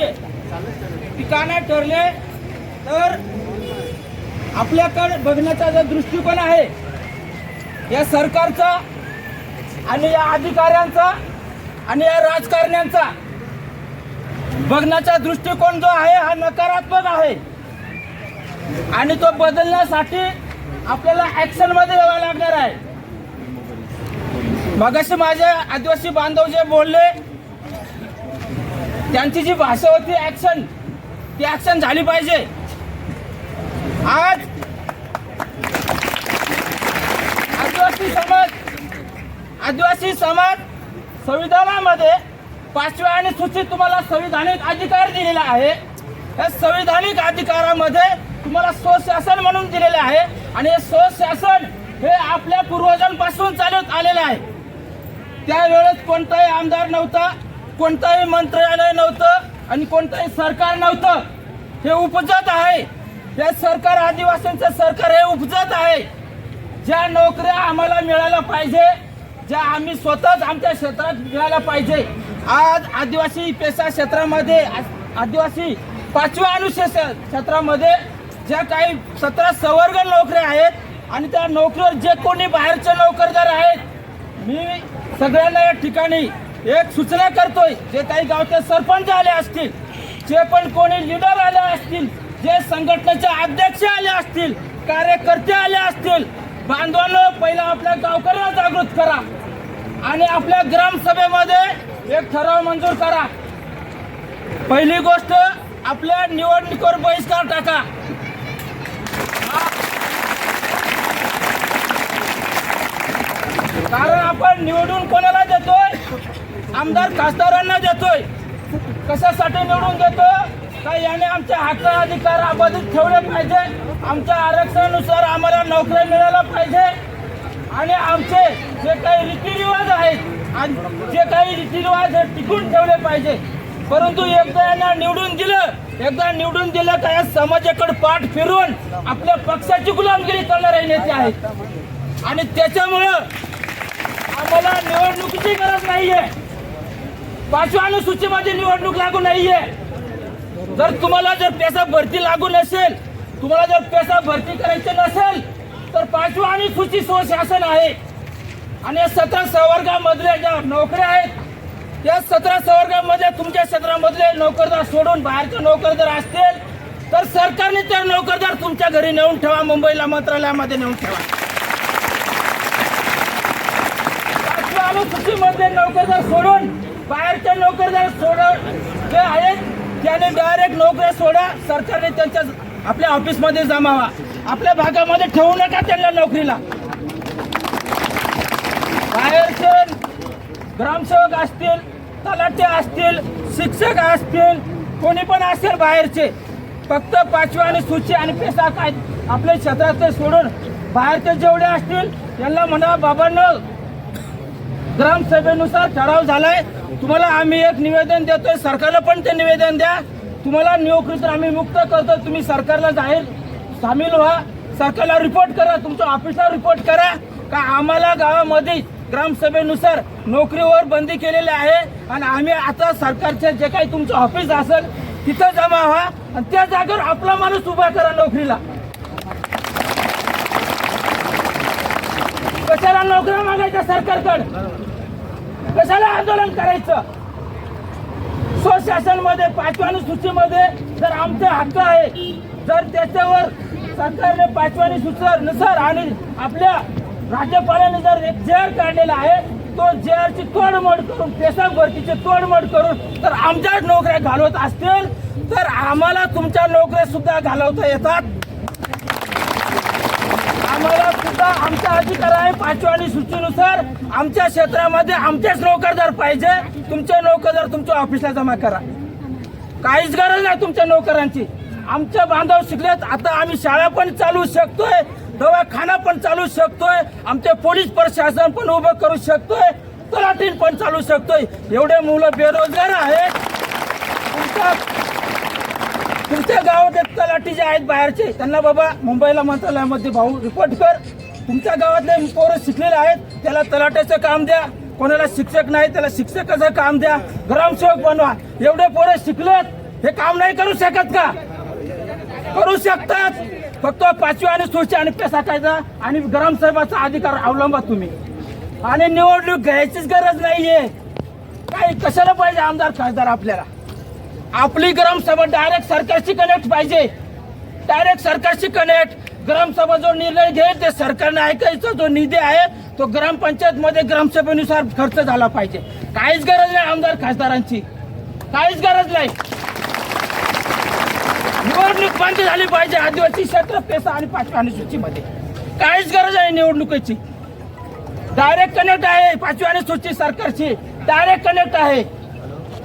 पाहिजे ती ठरले तर आपल्याकडे बघण्याचा जो दृष्टिकोन आहे या सरकारचा आणि या अधिकाऱ्यांचा आणि या राजकारण्यांचा बघण्याचा दृष्टिकोन जो आहे हा नकारात्मक आहे. आणि तो बदलण्यासाठी आपल्याला ऍक्शनमध्ये यावं लागणार आहे. मगाशी माझे आदिवासी बांधव जे बोलले त्यांची जी भाषा होती ॲक्शन ती ॲक्शन झाली पाहिजे. आज आदिवासी समाज आदिवासी समाज संविधानामध्ये पाचव्या आणि सूचित तुम्हाला संविधानिक अधिकार दिलेला आहे. या संविधानिक अधिकारामध्ये तुम्हाला स्वशासन म्हणून दिलेले आहे आणि हे स्वशासन हे आपल्या पूर्वजांपासून चालत आलेलं आहे. त्यावेळेस कोणताही आमदार नव्हता. कोणताही मंत्रालय नव्हतं आणि कोणतंही सरकार नव्हतं. हे उपजत आहे. हे सरकार आदिवासींचं सरकार हे उपजत आहे. ज्या नोकऱ्या आम्हाला मिळायला पाहिजे ज्या आम्ही स्वतःच आमच्या क्षेत्रात मिळायला पाहिजे. आज आदिवासी पेशा क्षेत्रामध्ये आ- आदिवासी पाचव्या अनुशेष क्षेत्रामध्ये ज्या काही सतरा सवर्ग नोकऱ्या आहेत आणि त्या नोकरीवर जे कोणी बाहेरचे नोकरदार आहेत मी सगळ्यांना या ठिकाणी एक सूचना करतोय जे काही गावचे सरपंच आले असतील जे पण कोणी लिडर आले असतील जे संघटनेचे अध्यक्ष आले असतील कार्यकर्ते आले असतील बांधवांनो पहिला आपल्या गावकऱ्यांना जागृत करा. आणि आपल्या ग्रामसभेमध्ये एक ठराव मंजूर करा. पहिली गोष्ट आपल्या निवडणुकीवर बहिष्कार टाका. कारण आपण निवडून कोणाला देतोय? आमदार खासदारांना देतोय. कशासाठी निवडून देतो? का याने आमच्या हक्क अधिकार अबाधित ठेवले पाहिजे? आमच्या आरक्षणानुसार आम्हाला नोकऱ्या मिळायला पाहिजे. आणि आमचे जे काही रीतिरिवाज आहेत आणि जे काही रीतिरिवाज हे टिकून ठेवले पाहिजे. परंतु एकदा यांना निवडून दिलं एकदा निवडून दिलं का या समाजाकडे पाठ फिरून आपल्या पक्षाची गुलामगिरी करणारे नेते आहेत. आणि त्याच्यामुळं आम्हाला निवडणुकीची गरज नाहीये. पाचव्या अनुसूचीमध्ये निवडणूक लागू नाहीये. जर तुम्हाला जर पेसा भरती लागू नसेल तुम्हाला जर पेसा भरती करायची नसेल तर पाचव्या अनुसूची स्वशासन आहे. आणि या सतरा संवर्गामधल्या ज्या नोकऱ्या आहेत त्या सतरा संवर्गामध्ये तुमच्या क्षेत्रामधले नोकरदार सोडून बाहेरचे नोकरदार असतील तर सरकारने त्या नोकरदार तुमच्या घरी नेऊन ठेवा मुंबईला मंत्रालयामध्ये नेऊन ठेवा. पाचव्या अनुसूचीमध्ये नोकरदार सोडून बाहेरचे नोकरदार सोडा. जे आहेत त्याने डायरेक्ट नोकऱ्या सोडा. सरकारने त्यांच्या आपल्या ऑफिसमध्ये जमावा. आपल्या भागामध्ये ठेवू नका त्यांना नोकरीला. बाहेरचे ग्रामसेवक असतील तलाटे असतील शिक्षक असतील कोणी पण असेल बाहेरचे फक्त पाचव्या आणि सूची आणि पेसा काय आपल्या क्षेत्रातले सोडून बाहेरचे जेवढे असतील त्यांना म्हणा बाबांना ग्रामसभेनुसार ठराव झालाय. तुम्हाला आम्ही एक निवेदन देतोय. सरकारला पण ते निवेदन द्या. तुम्हाला नोकरीतून आम्ही मुक्त करतो तुम्ही सरकारला जाहीर सामील व्हा. सरकारला रिपोर्ट करा. तुमच्या ऑफिसला रिपोर्ट करा. का आम्हाला गावामध्ये ग्रामसभेनुसार नोकरीवर बंदी केलेली आहे. आणि आम्ही आता सरकारचे जे काही तुमचं ऑफिस असेल तिथं जमा व्हा. आणि त्या जागेवर आपला माणूस उभा करा नोकरीला. कशाला नोकऱ्या मागायच्या सरकारकडे. कशाला आंदोलन करायचं? स्वशासनमध्ये पाचव्या सूचीमध्ये जर आमचे हक्क आहे. जर त्याच्यावर सरकारने पाचव्या नुसार आणि आपल्या राज्यपालाने जर एक जेअर काढलेला आहे तो जेअरची तोडमोड करून पेसा भरतीची तोडमोड करून तर आमच्या नोकऱ्या घालवत असतील तर आम्हाला तुमच्या नोकऱ्या सुद्धा घालवता येतात आम्हाला सुद्धा आमचा अधिकार आहे पाचव्या आणि सूचीनुसार आमच्या क्षेत्रामध्ये आमचेच नोकरदार पाहिजे. तुमचे नोकरदार तुमच्या ऑफिसला जमा करा. काहीच गरज नाही तुमच्या नोकरांची. आमचे बांधव शिकलेत आता आम्ही शाळा पण चालू शकतोय दवाखाना पण चालू शकतोय आमचे पोलीस प्रशासन पण उभं करू शकतोय तलाठीन पण चालू शकतोय. एवढे मुलं बेरोजगार आहेत. तुमच्या तुमच्या गावात तलाठी जे आहेत बाहेरचे त्यांना बाबा मुंबईला मंत्रालयामध्ये भाऊ रिपोर्ट कर. तुमच्या गावातले पोरं शिकलेले आहेत त्याला तलाट्याचं काम द्या. कोणाला शिक्षक नाही त्याला शिक्षकाचं काम द्या. ग्रामसेवक बनवा. एवढे पोरं शिकलेत हे काम नाही करू शकत का? करू शकतात. फक्त पाचवी आणि सूची आणि पेसा कायदा आणि ग्रामसाहेबाचा अधिकार अवलंबा तुम्ही. आणि निवडणूक घ्यायचीच गरज नाहीये. काही कशाला पाहिजे आमदार खासदार आपल्याला? आपली ग्रामसभा डायरेक्ट सरकारशी कनेक्ट पाहिजे. डायरेक्ट सरकारशी कनेक्ट ग्रामसभा जो निर्णय घेईल ते सरकारने ऐकायचा जो निधी आहे तो ग्रामपंचायत मध्ये ग्रामसभेनुसार खर्च झाला पाहिजे. काहीच गरज नाही आमदार खासदारांची. काहीच गरज नाही. निवडणूक बंद झाली पाहिजे आदिवासी क्षेत्र पेसा आणि पाचव्या अनुसूचीमध्ये. काहीच गरज आहे निवडणुकीची. डायरेक्ट कनेक्ट आहे पाचवी आणि सूची सरकारची. डायरेक्ट कनेक्ट आहे.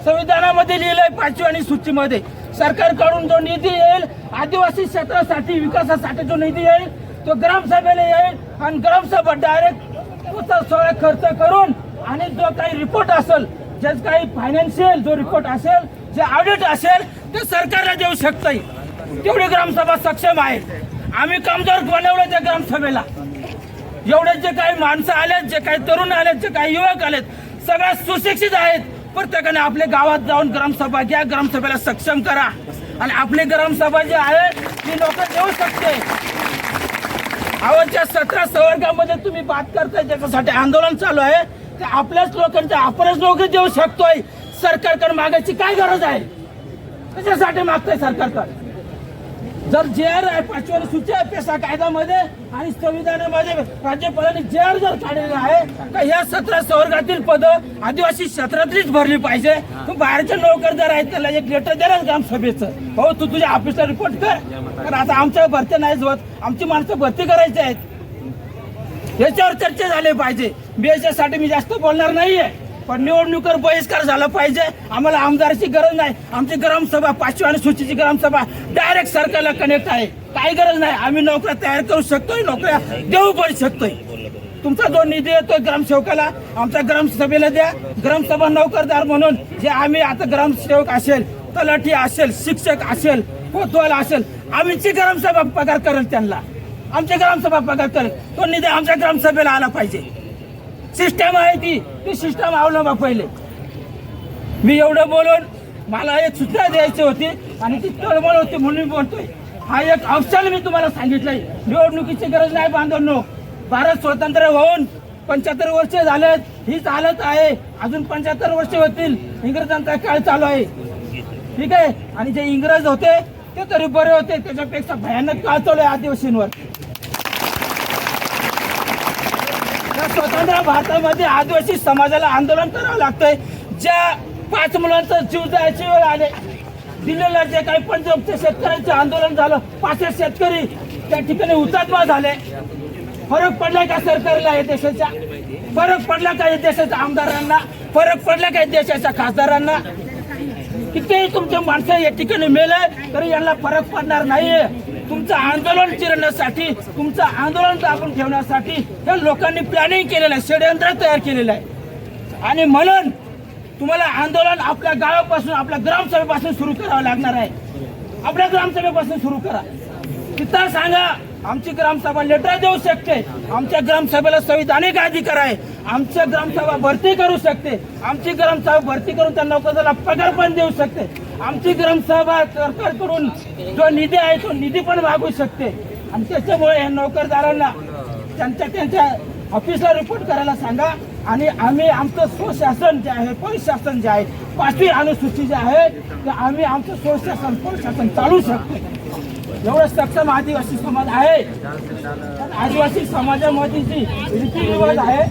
संविधानामध्ये लिहिलंय पाचवी आणि सूचीमध्ये सरकारकडून जो निधी येईल आदिवासी क्षेत्रासाठी विकासासाठी जो निधी येईल तो ग्रामसभेला येईल आणि ग्रामसभा डायरेक्ट सोळा खर्च करून आणि जो काही रिपोर्ट असेल जे काही फायनान्शियल जो रिपोर्ट असेल जे ऑडिट असेल ते सरकारला देऊ शकतं तेवढी ग्रामसभा सक्षम आहे. आम्ही कमजोर बनवलं त्या ग्रामसभेला एवढे जे काही माणसं आलेत जे काही तरुण आलेत जे काही युवक आलेत सगळ्या सुशिक्षित आहेत. प्रत्येकाने आपल्या गावात जाऊन ग्रामसभा घ्या ग्रामसभेला सक्षम करा. आणि आपली ग्रामसभा जी आहे ती लोक देऊ शकते. आवडच्या सतरा संवर्गामध्ये तुम्ही बात करताय त्याच्यासाठी आंदोलन चालू आहे. ते आपल्याच लोकांच्या आपणच लोक देऊ शकतोय. सरकारकडे मागायची काय गरज आहे? त्याच्यासाठी मागताय सरकारकडे? जर जे आर आहे पाचव्या पेसा कायद्यामध्ये आणि संविधानामध्ये राज्यपालांनी जे आर जर काढलेलं आहे तर या सतरा संवर्गातील पद आदिवासी क्षेत्रातलीच भरली पाहिजे. तू बाहेरचे जर आहेत त्याला एक लेटर दे ना ग्रामसभेचं हो तू तुझ्या ऑफिसला रिपोर्ट कर. कारण आता आमच्या भरती नाही होत. आमची माणसं भरती करायची आहेत. याच्यावर चर्चा झाली पाहिजे. बी साठी मी जास्त बोलणार नाहीये. पण निवडणुकीवर बहिष्कार झाला पाहिजे. आम्हाला आमदाराची गरज नाही. आमची ग्रामसभा पाचवी आणि सूचीची ग्रामसभा डायरेक्ट सरकारला कनेक्ट आहे. काही गरज नाही. आम्ही नोकऱ्या तयार करू शकतोय नोकऱ्या देऊ पण शकतोय. तुमचा जो निधी येतोय ग्रामसेवकाला आमच्या ग्रामसभेला द्या. ग्रामसभा नोकरदार म्हणून जे आम्ही आता ग्रामसेवक असेल तलाठी असेल शिक्षक असेल कोतवाल असेल आम्हीची ग्रामसभा पगार करेल त्यांना आमच्या ग्रामसभा पगार करेल. तो निधी आमच्या ग्रामसभेला आला पाहिजे. सिस्टम आहे ती. ती सिस्टम अवलंबा पहिले. मी एवढं बोलून मला एक सूचना द्यायची होती आणि ती तळमळ होती म्हणून मी बोलतोय. हा एक ऑप्शन मी तुम्हाला सांगितलंय. निवडणुकीची गरज नाही बांधवनो. भारत स्वतंत्र होऊन पंच्याहत्तर वर्ष झालेत. ही चालत आहे. अजून पंच्याहत्तर वर्ष होतील. इंग्रजांचा काळ चालू आहे. ठीक आहे? आणि जे इंग्रज होते ते तरी बरे होते. त्याच्यापेक्षा भयानक काळ चालू आहे आदिवासींवर या स्वतंत्र भारतामध्ये आदिवासी समाजाला आंदोलन करावं लागतंय. ज्या पाच मुलांचा जीव जायची वेळ आले. दिल्लीला जे काही पंजाबच्या शेतकऱ्यांचे आंदोलन झालं पाचशे शेतकरी त्या ठिकाणी हुतात्मा झाले. फरक पडलाय का सरकारला या देशाच्या फरक पडला का या देशाच्या आमदारांना? फरक पडला का या देशाच्या खासदारांना? कितीही तुमच्या माणसं या ठिकाणी मेले तरी यांना फरक पडणार नाहीये. तुमचं आंदोलन चिरण्यासाठी तुमचं आंदोलन दाबून ठेवण्यासाठी हे लोकांनी प्लॅनिंग केलेलं आहे षडयंत्र तयार केलेलं आहे. आणि म्हणून तुम्हाला आंदोलन आपल्या गावापासून आपल्या ग्रामसभेपासून सुरू करावं लागणार आहे. आपल्या ग्रामसभेपासून सुरू करा. तिथं सांगा आमची ग्रामसभा लेटर देऊ शकते. आमच्या ग्रामसभेला संविधानिक अधिकार आहे. आमच्या ग्रामसभा भरती करू शकते. आमची ग्रामसभा भरती करून त्या नोकराला पगार पण देऊ शकते. आमची ग्रामसभा सरकारकडून जो निधी आहे तो निधी पण मागू शकते. आणि त्याच्यामुळे या नोकरदारांना त्यांच्या त्यांच्या ऑफिसला रिपोर्ट करायला सांगा. आणि आम्ही आमचं स्वशासन जे आहे पोलीस शासन जे आहे पाचवी अनुसूची जे आहे ते आम्ही आमचं स्वशासन पोलीस शासन चालू शकतो. एवढं सक्षम आदिवासी समाज आहे. आदिवासी समाजामध्ये जी रीतिरिवाज आहे.